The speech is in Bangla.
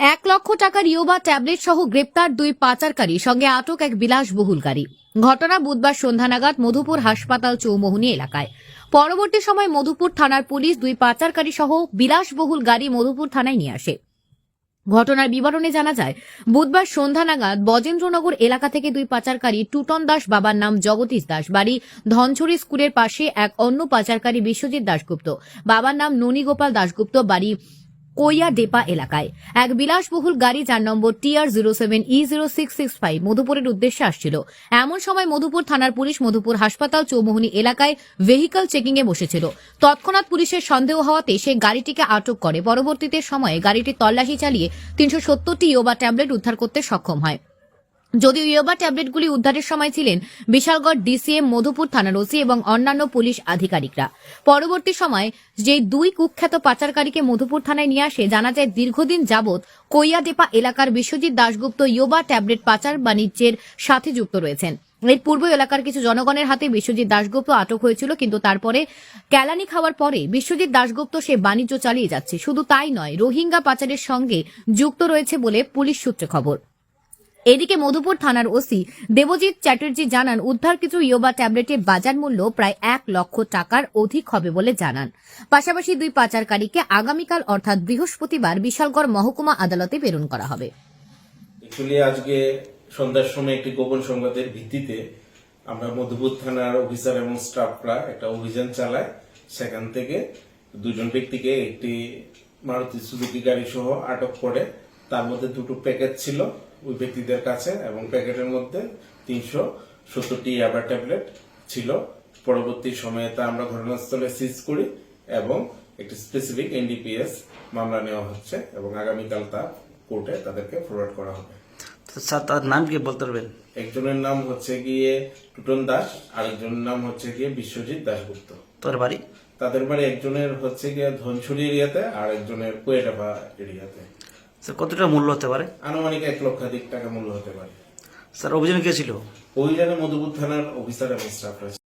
এক লক্ষ টাকার ইয়োবা ট্যাবলেট সহ গ্রেপ্তার দুই পাচারকারী, সঙ্গে আটক এক বিলাসবহুল গাড়ি ঘটনা বুধবার সন্ধ্যা নাগাদ মধুপুর হাসপাতাল চৌমোহনী এলাকায়। পরবর্তী সময় মধুপুর থানার পুলিশ দুই পাচারকারী সহ বিলাসবহুল গাড়ি মধুপুর থানায় নিয়ে আসে। ঘটনার বিবরণে জানা যায়, বুধবার সন্ধ্যা নাগাদ বজেন্দ্রনগর এলাকা থেকে দুই পাচারকারী টুটন দাস বাবার নাম জগদীশ দাস, বাড়ি ধনছড়ি স্কুলের পাশে এক অন্য পাচারকারী বিশ্বজিৎ দাশগুপ্ত, বাবার নাম ননীগোপাল দাশগুপ্ত, বাড়ি কোইয়া ডেপা এলাকায়। এক বিলাসবহুল গাড়ি যার number TR zero seven E zero six six five মধুপুরের উদ্দেশ্যে আসছিল। এমন সময় মধুপুর থানার পুলিশ মধুপুর হাসপাতাল চৌমোহনী এলাকায় ভেহিকল চেকিং এ বসেছিল। তৎক্ষণাৎ পুলিশের সন্দেহ হওয়াতে সে গাড়িটিকে আটক করে। পরবর্তীতে সময়ে গাড়িটি তল্লাশি চালিয়ে তিনশো সত্তরটি ইয়োবা ট্যাবলেট উদ্ধার করতে সক্ষম হয়। যদিও ইয়োবা ট্যাবলেটগুলি উদ্ধারের সময় ছিলেন বিশালগড় ডিসিএম, মধুপুর থানার ওসি এবং অন্যান্য পুলিশ আধিকারিকরা। পরবর্তী সময় যে দুই কুখ্যাত পাচারকারীকে মধুপুর থানায় নিয়ে আসে, জানা যায় দীর্ঘদিন যাবৎ কৈয়াদেপা এলাকার বিশ্বজিৎ দাশগুপ্ত ইয়োবা ট্যাবলেট পাচার বাণিজ্যের সাথে যুক্ত রয়েছেন। এর পূর্ব এলাকার কিছু জনগণের হাতে বিশ্বজিৎ দাশগুপ্ত আটক হয়েছিল, কিন্তু তারপরে ক্যালানি খাওয়ার পরে বিশ্বজিৎ দাশগুপ্ত সে বাণিজ্য চালিয়ে যাচ্ছে। শুধু তাই নয়, রোহিঙ্গা পাচারের সঙ্গে যুক্ত রয়েছে বলে পুলিশ সূত্রে খবর। এদিকে মধুপুর থানার ওসি দেবজিৎ চ্যাটার্জি জানান, উদ্ধার কিছু ইয়োবা ট্যাবলেটের বাজার মূল্য প্রায় এক লক্ষ টাকার অধিক হবে বলে জানান। পাশাপাশি দুই পাচারকারীকে আগামীকাল অর্থাৎ বৃহস্পতিবার বিশালগড় মহকুমা আদালতে প্রেরণ করা হবে। আজকে সন্ধ্যার সময় একটি গোপন সংবাদের ভিত্তিতে আমরা মধুপুর থানার অফিসার এবং স্টাফরা একটা অভিযান চালাই। সেখান থেকে দুজন ব্যক্তিকে একটি মারুতি সুজুকি গাড়ি সহ আটক করে, তার মধ্যে দুটো প্যাকেট ছিল। ওই ব্যক্তিদের কাছে এবং প্যাকেটের মধ্যে তিনশো সত্তরটি ইয়াবা ট্যাবলেট ছিল। পরবর্তী সময়ে তা আমরা ঘটনাস্থলে সিজ করি এবং একটি স্পেসিফিক এনডিপিএস মামলা নেওয়া হচ্ছে এবং আগামীকাল তা কোর্টে তাদেরকে ফরওয়ার্ড করা হবে। স্যার তার নাম কি বলতে পারবেন? একজনের নাম হচ্ছে গিয়ে টুটন দাস আরেকজনের নাম হচ্ছে গিয়ে বিশ্বজিৎ দাশগুপ্ত। তোর বাড়ি? তাদের বাড়ি একজনের হচ্ছে গিয়ে ধনছড়ি এরিয়াতে আর একজনের কোয়েটাপা এরিয়াতে। স্যার কতটা মূল্য হতে পারে? আনুমানিক এক লক্ষাধিক টাকা মূল্য হতে পারে। স্যার অভিযান কে ছিল? অভিযানে মধুপুর থানার অফিসার এবং স্টাফ